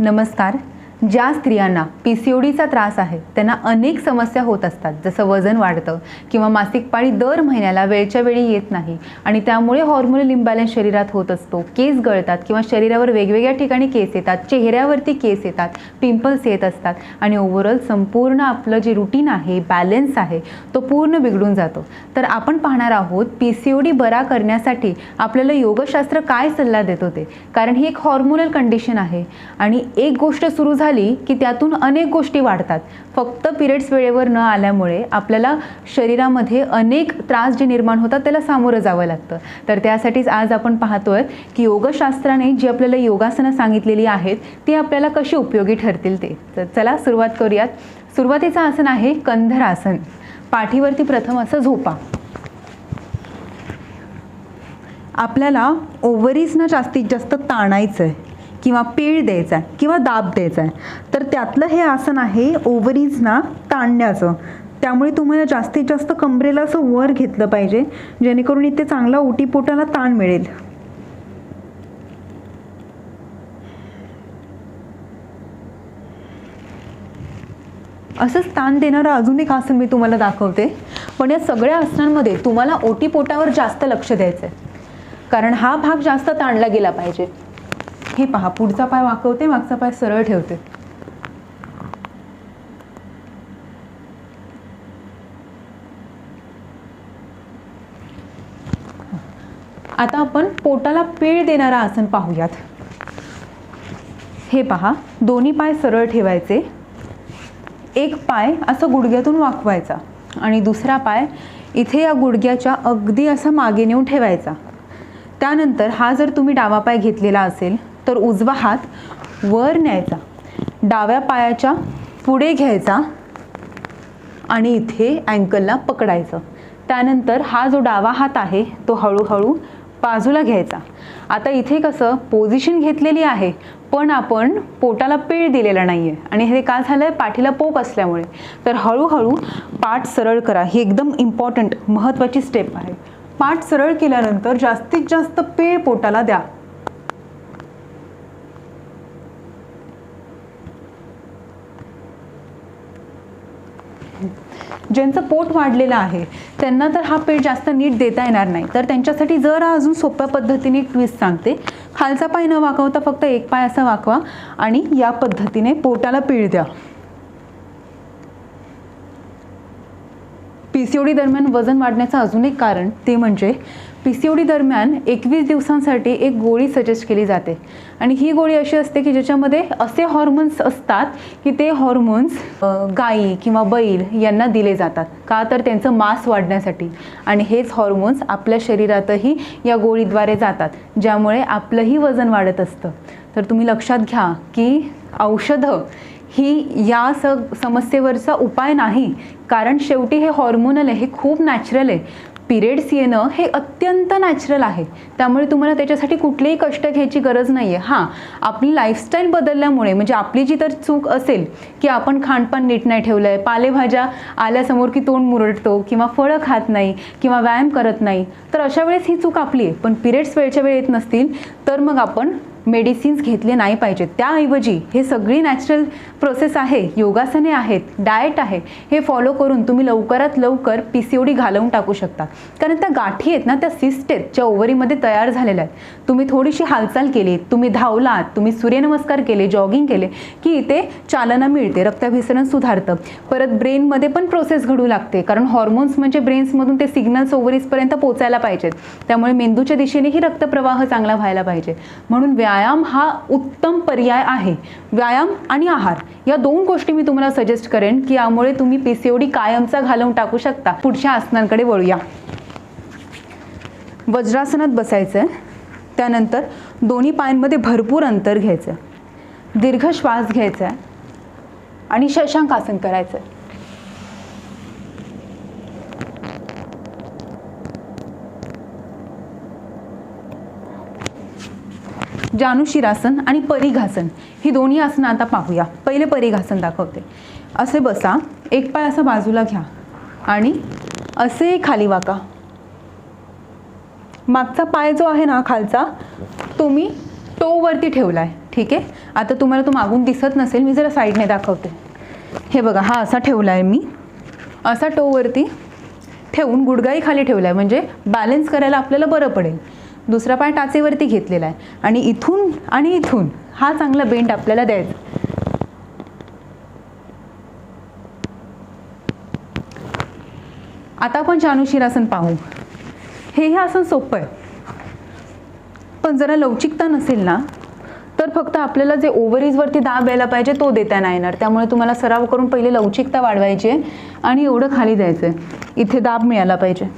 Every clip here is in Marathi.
नमस्कार. ज्या स्त्रियांना पी सी ओ डीचा त्रास आहे त्यांना अनेक समस्या होत असतात. जसं वजन वाढतं किंवा मासिक पाळी दर महिन्याला वेळच्या वेळी येत नाही आणि त्यामुळे हॉर्मोनल इम्बॅलन्स शरीरात होत असतो. केस गळतात किंवा शरीरावर वेगवेगळ्या ठिकाणी केस येतात चेहऱ्यावरती केस येतात पिंपल्स येत असतात आणि ओव्हरऑल संपूर्ण आपलं जे रुटीन आहे बॅलन्स आहे तो पूर्ण बिघडून जातो. तर आपण पाहणार आहोत पी सी ओ डी बरा करण्यासाठी आपल्याला योगशास्त्र काय सल्ला देत होते? कारण ही एक हॉर्मोनल कंडिशन आहे आणि एक गोष्ट सुरू झाली झाली की त्यातून अनेक गोष्टी वाढतात. फक्त पिरियड्स वेळेवर न आल्यामुळे आपल्याला शरीरामध्ये अनेक त्रास जे निर्माण होतात त्याला सामोरं जावं लागतं. तर त्यासाठीच आज आपण पाहतोय की योगशास्त्राने जी आपल्याला योगासनं सांगितलेली आहेत ती आपल्याला कशी उपयोगी ठरतील ते. तर चला सुरुवात करूयात. सुरुवातीचं आसन आहे कंधरासन. पाठीवरती प्रथम असं झोपा. आपल्याला ओव्हरीजना जास्तीत जास्त ताणायचं आहे किंवा पीळ द्यायचा आहे किंवा दाब द्यायचा आहे तर त्यातलं हे आसन आहे ओव्हरीजना ताणण्याचं. त्यामुळे तुम्हाला जास्तीत जास्त कमरेला असं वर घेतलं पाहिजे जेणेकरून इथे चांगला ओटीपोटाला ताण मिळेल. असंच ताण देणारं अजून एक आसन मी तुम्हाला दाखवते. पण या सगळ्या आसनांमध्ये तुम्हाला ओटीपोटावर जास्त लक्ष द्यायचं आहे कारण हा भाग जास्त ताणला गेला पाहिजे. हे पहा पुढचा पाय वाकवते मागचा पाय सरळ ठेवते. आता आपण पोटाला पीळ देणारं आसन पाहूयात. हे पहा दोन्ही पाय सरळ ठेवायचे. एक पाय असं गुडघ्यातून वाकवायचा आणि दुसरा पाय इथे या गुडघ्याच्या अगदी असा मागे नेऊन ठेवायचा. त्यानंतर हा जर तुम्ही डावा पाय घेतलेला असेल तर उजवा हात वर न्यायचा. डाव्या पायाच्या पुढे घ्यायचा आणि इथे अँकलला पकडायचं. त्यानंतर हा जो डावा हात आहे तो हळूहळू बाजूला घ्यायचा. आता इथे कसं पोझिशन घेतलेली आहे पण आपण पोटाला पीळ दिलेला नाही आहे आणि हे का झालं आहे पाठीला पोक असल्यामुळे. तर हळूहळू पाठ सरळ करा. ही एकदम इम्पॉर्टंट महत्त्वाची स्टेप आहे. पाठ सरळ केल्यानंतर जास्तीत जास्त पीळ पोटाला द्या. ज्यांचं पोट वाढलेलं आहे त्यांना तर हा पेट जास्त नीट देता येणार नाही. तर त्यांच्यासाठी जरा अजून सोप्या पद्धतीने ट्विस्ट सांगते. खालचा पाय न वाकवता फक्त एक पाय असा वाकवा आणि या पद्धतीने पोटाला पीळ द्या. पी सी ओ डी दरम्यान वजन वाढण्याचं अजून एक कारण ते म्हणजे पी सी ओ डी दरम्यान एकवीस दिवसांसाठी एक गोळी सजेस्ट केली जाते. आणि ही गोळी अशी असते की ज्याच्यामध्ये असे हॉर्मोन्स असतात की ते हॉर्मोन्स गाई किंवा बैल यांना दिले जातात. का तर त्यांचं मांस वाढण्यासाठी. आणि हेच हॉर्मोन्स आपल्या शरीरातही या गोळीद्वारे जातात ज्यामुळे आपलंही वजन वाढत असतं. तर तुम्ही लक्षात घ्या की औषधं ही या स समस्येवरचा उपाय नाही. कारण शेवटी हे हॉर्मोनल आहे हे खूप नॅचरल आहे. पिरियड्स येणं हे अत्यंत नॅचरल आहे. त्यामुळे तुम्हाला त्याच्यासाठी कुठलेही कष्ट घ्यायची गरज नाही आहे हां आपली लाईफस्टाईल बदलल्यामुळे म्हणजे आपली जी तर चूक असेल की आपण खाणपान नीट नाही ठेवलं आहे पालेभाज्या आल्यासमोर की तोंड मुरडतो किंवा फळं खात नाही किंवा व्यायाम करत नाही तर अशा वेळेस ही चूक आपली आहे. पण पिरियड्स वेळच्या वेळ येत नसतील तर मग आपण मेडिसिन्स घेतले नाही पाहिजेत त्याऐवजी हे सगळी नॅचरल प्रोसेस आहे योगासने आहेत डाएट आहे हे फॉलो करून तुम्ही लवकरात लवकर पी सी ओ डी घालवून टाकू शकता. कारण त्या गाठी आहेत ना त्या सिस्ट आहेत ज्या ओव्हरीमध्ये तयार झालेल्या आहेत. तुम्ही थोडीशी हालचाल केली तुम्ही धावलात तुम्ही सूर्यनमस्कार केले जॉगिंग केले की इथे चालना मिळते रक्ताभिसरण सुधारतं. परत ब्रेनमध्ये पण प्रोसेस घडू लागते कारण हॉर्मोन्स म्हणजे ब्रेन्समधून ते सिग्नल्स ओव्हरीजपर्यंत पोचायला पाहिजेत. त्यामुळे मेंदूच्या दिशेनेही रक्तप्रवाह चांगला व्हायला पाहिजे. म्हणून व्यायाम व्यायाम हा उत्तम पर्याय आहे. व्यायाम आणि आहार या दोन गोष्टी मी तुम्हाला सजेस्ट करेन की यामुळे तुम्ही पीसीओडी कायमचा घालवून टाकू शकता. पुढच्या आसनांकडे वळूया. वज्रासनात बसायचं आहे त्यानंतर दोन्ही पायांमध्ये भरपूर अंतर घ्यायचं दीर्घ श्वास घ्यायचा आहे आणि शशांक आसन करायचं आहे जानुशिरासन आणि परिघासन. ही दोन्ही आसनं आता पाहूया. पहिले परिघासन दाखवते. असे बसा. एक पाय असा बाजूला घ्या. आणि असे खाली वाका. मागचा पाय जो आहे ना खालचा तो मी टोवरती ठेवला आहे ठीक आहे? आता तुम्हाला तो मागून दिसत नसेल. मी जरा साईडने दाखवते. हे बघा हा असा ठेवला आहे मी. असा टोवरती ठेवून गुडगाई खाली ठेवला आहे म्हणजे बॅलन्स करायला आपल्याला बरं पडेल. दुसरा पाय टाचेवरती घेतलेला आहे. आणि इथून आणि इथून हा चांगला बेंड आपल्याला द्यायचा आता आपण चानुशिरासन पाहू. हे हे आसन सोपं आहे. पण जरा लवचिकता नसेल ना तर फक्त आपल्याला जे ओव्हरीजवरती दाब यायला पाहिजे तो देता नाही येणार. त्यामुळे तुम्हाला सराव करून पहिले लवचिकता वाढवायची आहे आणि एवढं खाली द्यायचं आहे. इथे दाब मिळाला पाहिजे.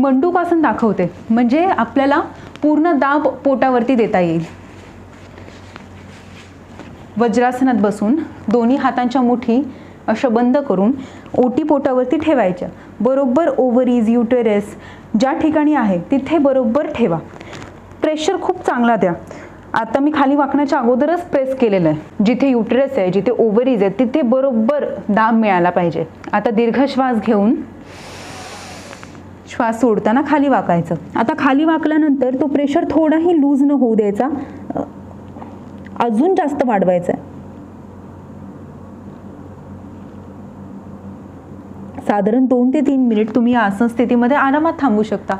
मंडूपासून दाखवते. म्हणजे आपल्याला पूर्ण दाब पोटावरती देता येईल. वज्रासनात बसून दोन्ही हातांच्या मुठी अशा बंद करून ओटी पोटावरती ठेवायच्या. बरोबर ओव्हरीज युटेरस ज्या ठिकाणी आहे तिथे बरोबर ठेवा. प्रेशर खूप चांगला द्या. आता मी खाली वाकण्याच्या अगोदरच प्रेस केलेलं आहे. जिथे युटरस आहे जिथे ओव्हरीज आहे तिथे बरोबर दाब मिळाला पाहिजे. आता दीर्घ श्वास घेऊन श्वास सोडताना खाली वाकायचं. आता खाली वाकल्यानंतर तो प्रेशर थोडाही लूज न होऊ द्यायचा. अजून जास्त वाढवायचा आहे साधारण दोन ते तीन मिनिट तुम्ही या आसन स्थितीमध्ये आरामात थांबू शकता.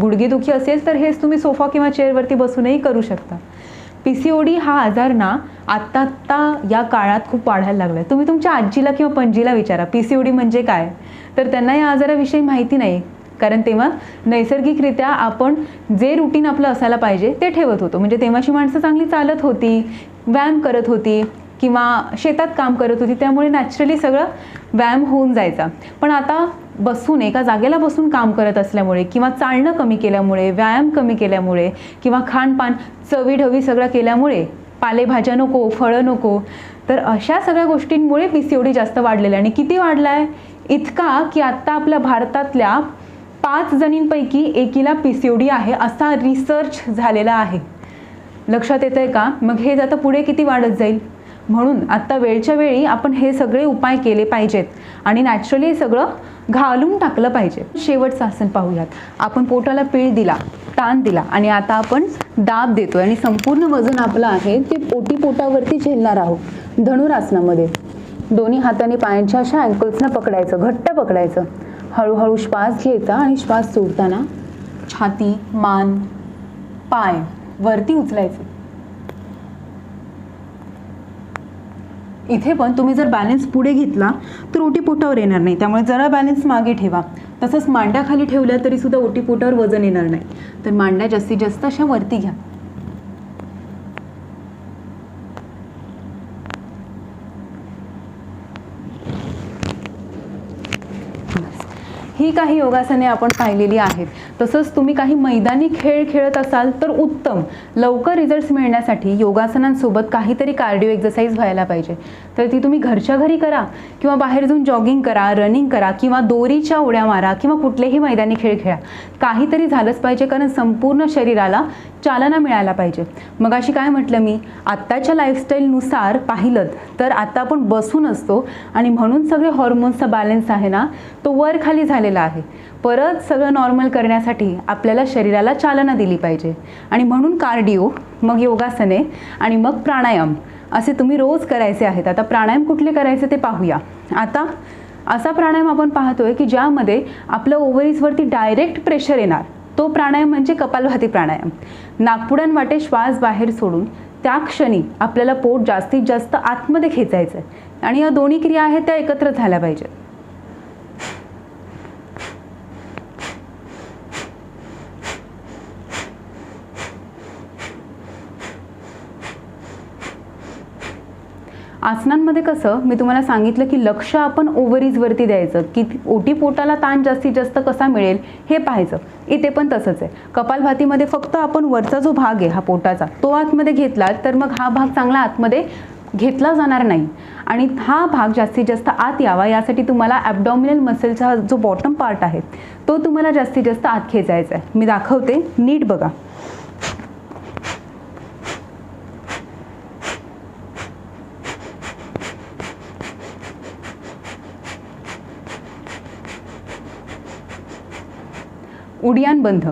गुडघेदुखी असेल तर हेच तुम्ही सोफा किंवा चेअरवरती बसूनही करू शकता. पी सी ओ डी हा आजार ना आत्ता आत्ता या काळात खूप वाढायला लागला आहे तुम्ही तुमच्या आजीला किंवा पणजीला विचारा. पी सी ओ डी म्हणजे काय? तर त्यांना या आजाराविषयी माहिती नाही. कारण तेव्हा नैसर्गिकरित्या आपण जे रुटीन आपलं असायला पाहिजे ते ठेवत होतो. म्हणजे तेव्हाची माणसं चांगली चालत होती व्यायाम करत होती किंवा शेतात काम करत होती त्यामुळे नॅचरली सगळं व्यायाम होऊन जायचा. पण आता बसून एका जागेला बसून काम करत असल्यामुळे किंवा चालणं कमी केल्यामुळे व्यायाम कमी केल्यामुळे किंवा खानपान चवीढवी सगळं केल्यामुळे पालेभाज्या नको फळं नको तर अशा सगळ्या गोष्टींमुळे पी सी ओ डी जास्त वाढलेला आहे. आणि किती वाढला आहे इतका की आत्ता आपल्या भारतातल्या पाच जणींपैकी एकीला पी सी ओ डी आहे असा रिसर्च झालेला आहे. लक्षात येतं आहे का? मग हे आता पुढे किती वाढत जाईल? म्हणून आत्ता वेळच्या वेळी आपण हे सगळे उपाय केले पाहिजेत आणि नॅचरली हे सगळं घालून टाकलं पाहिजे. शेवटचं आसन पाहूयात. आपण पोटाला पीळ दिला ताण दिला आणि आता आपण दाब देतोय आणि संपूर्ण वजन आपलं आहे ते पोटी पोटावरती झेलणार आहोत धनुरासनामध्ये. दोन्ही हाताने पायांच्या अशा अँकल्सना पकडायचं घट्ट पकडायचं. हळूहळू श्वास घ्यायचा आणि श्वास सोडताना छाती मान पाय वरती उचलायचे. इथे पण तुम्ही जर बॅलन्स पुढे घेतला तर ओटी पोटावर येणार नाही. त्यामुळे जरा बॅलन्स मागे ठेवा. तसंच मांड्या खाली ठेवल्या तरी सुद्धा ओटी पोटावर वजन येणार नाही. तर मांड्या जास्तीत जास्त अशा वरती घ्या. ही काही योगासने आपण पाहिलेली आहेत. तसंच तुम्ही काही मैदानी खेळ खेळत असाल तर उत्तम. लवकर रिझल्ट्स मिळण्यासाठी योगासनांसोबत काहीतरी कार्डिओ एक्सरसाइज व्हायला पाहिजे. तर ती तुम्ही घरच्या घरी करा किंवा बाहेर जाऊन जॉगिंग करा रनिंग करा किंवा दोरीच्या उड्या मारा किंवा कुठलेही मैदानी खेळ खेळा. काहीतरी झालंच पाहिजे कारण संपूर्ण शरीराला चालना मिळायला पाहिजे. मग अशी काय म्हटलं मी? आत्ताच्या लाईफस्टाईलनुसार पाहिलं तर आत्ता आपण बसून असतो आणि म्हणून सगळे हॉर्मोन्सचा बॅलन्स आहे ना तो वर खाली झालेला आहे. परत सगळं नॉर्मल करण्यासाठी आपल्याला शरीराला चालना दिली पाहिजे. आणि म्हणून कार्डिओ मग योगासने आणि मग प्राणायाम असे तुम्ही रोज करायचे आहेत. आता प्राणायाम कुठले करायचे ते पाहूया. आता असा प्राणायाम आपण पाहतोय की ज्यामध्ये आपलं ओव्हरीजवरती डायरेक्ट प्रेशर येणार. तो प्राणायाम म्हणजे कपालभाती प्राणायाम. नागपुड्यांवाटे श्वास बाहेर सोडून त्या क्षणी आपल्याला पोट जास्तीत जास्त आतमध्ये खेचायचं आहे आणि या दोन्ही क्रिया आहेत त्या एकत्र झाल्या पाहिजेत. आसनांमध्ये कसं मी तुम्हाला सांगितलं की लक्ष आपण ओव्हरीजवरती द्यायचं. की ओटी पोटाला ताण जास्तीत जास्त कसा मिळेल हे पाहायचं. इथे पण तसंच आहे. कपालभातीमध्ये फक्त आपण वरचा जो भाग आहे हा पोटाचा तो आतमध्ये घेतला तर मग हा भाग चांगला आतमध्ये घेतला जाणार नाही. आणि हा भाग जास्तीत जास्त आत यावा यासाठी तुम्हाला ॲबडॉमिनल मसलचा जो बॉटम पार्ट आहे तो तुम्हाला जास्तीत जास्त आत खेचायचा आहे. मी दाखवते नीट बघा. उडियान बंद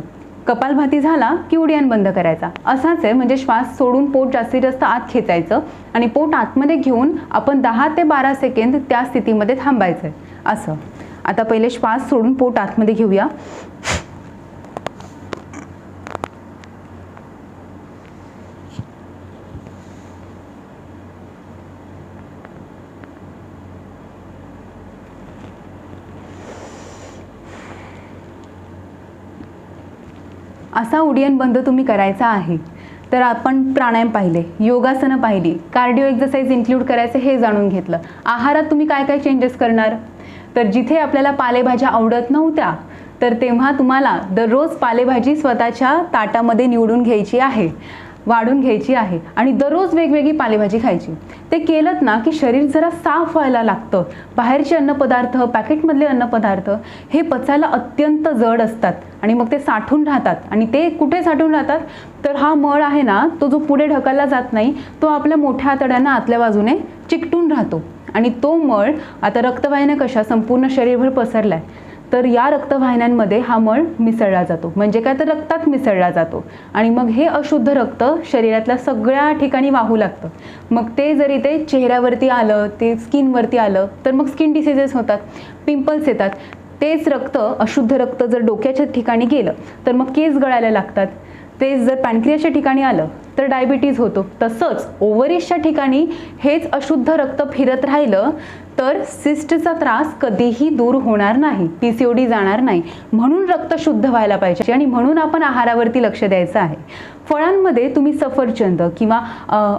कपालभाती झाला की उडियान बंद करायचा. असाच आहे म्हणजे श्वास सोडून पोट जास्तीत जास्त आत खेचायचं आणि पोट आतमध्ये घेऊन आपण दहा ते बारा सेकंद त्या स्थितीमध्ये थांबायचं आहे असं. आता पहिले श्वास सोडून पोट आतमध्ये घेऊया. असा उडियन बंद तुम्ही करायचा आहे. तर आपण प्राणायाम पाहिले योगासनं पाहिली कार्डिओ एक्सरसाइज इन्क्लूड करायचं हे जाणून घेतलं. आहारात तुम्ही काय काय चेंजेस करणार? तर जिथे आपल्याला पालेभाज्या आवडत नव्हत्या तर तेव्हा तुम्हाला दररोज पालेभाजी स्वतःच्या ताटामध्ये निवडून घ्यायची आहे. वाढून घ्यायची आहे. आणि दररोज वेगवेगळी पालेभाजी खायची. ते केलं ना की शरीर जरा साफ व्हायला लागतं. बाहेरचे अन्नपदार्थ पॅकेटमधले अन्नपदार्थ हे पचायला अत्यंत जड असतात. आणि मग ते साठून राहतात. आणि ते कुठे साठून राहतात? तर हा मळ आहे ना तो जो पुढे ढकलला जात नाही तो आपल्या मोठ्या आतड्यांना आतल्या बाजूने चिकटून राहतो. आणि तो मळ आता रक्तवाहिन्या कशा संपूर्ण शरीरभर पसरला आहे तर या रक्तवाहिन्यांमध्ये हा मळ मिसळला जातो. म्हणजे काय? तर रक्तात मिसळला जातो. आणि मग हे अशुद्ध रक्त शरीरातल्या सगळ्या ठिकाणी वाहू लागतं. मग ते जरी ते चेहऱ्यावरती आलं ते स्किनवरती आलं तर मग स्किन डिसिजेस होतात. पिंपल्स येतात. तेच रक्त अशुद्ध रक्त जर डोक्याच्या ठिकाणी गेलं तर मग केस गळायला लागतात. तेच जर पॅनक्रियाच्या ठिकाणी आलं तर डायबिटीज होतो. तसंच ओव्हरीजच्या ठिकाणी हेच अशुद्ध रक्त फिरत राहिलं तर सिस्टचा त्रास कधीही दूर होणार नाही पी सी ओ डी जाणार नाही. म्हणून रक्त शुद्ध व्हायला पाहिजे आणि म्हणून आपण आहारावरती लक्ष द्यायचं आहे. फळांमध्ये तुम्ही सफरचंद किंवा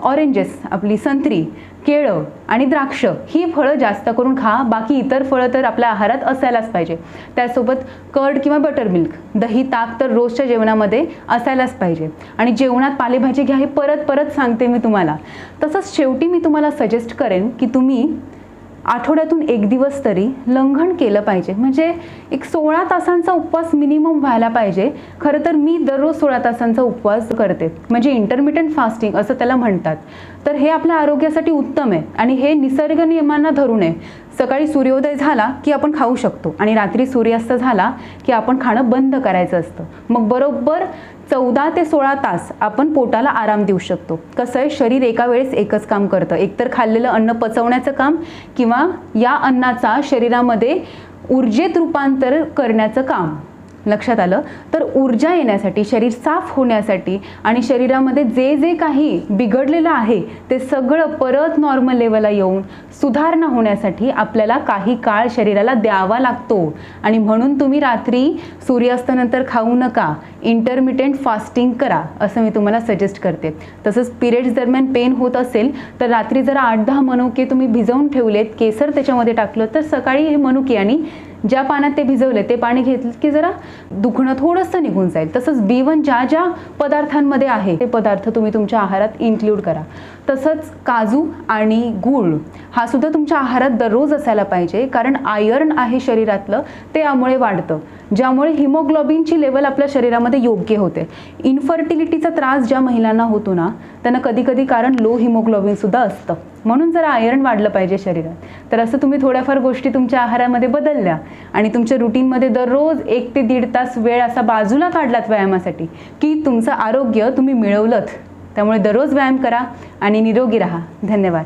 ऑरेंजेस आपली संत्री केळं आणि द्राक्ष ही फळं जास्त करून खा. बाकी इतर फळं तर आपल्या आहारात असायलाच पाहिजे. त्यासोबत कर्ड किंवा बटर मिल्क दही ताक तर रोजच्या जेवणामध्ये असायलाच पाहिजे. आणि जेवणात पालेभाजी घ्या हे परत परत सांगते मी तुम्हाला. तसंच शेवटी मी तुम्हाला सजेस्ट करेन की तुम्ही आठवड्यातून एक दिवस तरी लंघन केलं पाहिजे. म्हणजे एक सोळा तासांचा उपवास मिनिमम व्हायला पाहिजे. खरं तर मी दररोज सोळा तासांचा उपवास करते. म्हणजे इंटरमिटंट फास्टिंग असं त्याला म्हणतात. तर हे आपल्या आरोग्यासाठी उत्तम आहे आणि हे निसर्ग नियमांना धरून आहे. सकाळी सूर्योदय झाला की आपण खाऊ शकतो आणि रात्री सूर्यास्त झाला की आपण खाणं बंद करायचं असतं. मग बरोबर चौदा ते सोळा तास आपण पोटाला आराम देऊ शकतो. कसं आहे शरीर एका वेळेस एकच काम करतं. एकतर खाल्लेलं अन्न पचवण्याचं काम किंवा या अन्नाचा शरीरामध्ये ऊर्जेत रूपांतर करण्याचं काम. लक्षात आलं तर ऊर्जा येण्यासाठी शरीर साफ होण्यासाठी आणि शरीरामध्ये जे जे काही बिघडलेलं आहे ते सगळं परत नॉर्मल लेवलला येऊन सुधारणा होण्यासाठी आपल्याला काही काळ शरीराला द्यावा लागतो. आणि म्हणून तुम्ही रात्री सूर्यास्तानंतर खाऊ नका इंटरमिटेंट फास्टिंग करा असं मी तुम्हाला सजेस्ट करते. तसंच पिरियड्स दरम्यान पेन होत असेल तर रात्री जरा आठ दहा मनुके तुम्ही भिजवून ठेवलेत केसर त्याच्यामध्ये टाकलं तर सकाळी हे मनुके आणि ज्या पाण्यात ते भिजवले ते पाणी घेतलं की जरा दुखणं थोडंसं निघून जाईल. तसंच बी वन ज्या ज्या पदार्थांमध्ये आहे ते पदार्थ तुम्ही तुमच्या आहारात इन्क्लूड करा. तसंच काजू आणि गूळ हा सुद्धा तुमच्या आहारात दररोज असायला पाहिजे कारण आयर्न आहे शरीरातलं ते यामुळे वाढतं. ज्यामुळे हिमोग्लोबिनची लेवल आपल्या शरीरामध्ये योग्य होते. इन्फर्टिलिटीचा त्रास ज्या महिलांना होतो ना त्यांना कधी कधी कारण लो हिमोग्लोबिनसुद्धा असतं. म्हणून जरा आयर्न वाढलं पाहिजे शरीरात. तर असं तुम्ही थोड्याफार गोष्टी तुमच्या आहारामध्ये बदलल्या आणि तुमच्या रुटीनमध्ये दररोज एक ते दीड तास वेळ असा बाजूला काढलात व्यायामासाठी की तुमचं आरोग्य तुम्ही मिळवलंत. त्यामुळे दररोज व्यायाम करा आणि निरोगी राहा. धन्यवाद.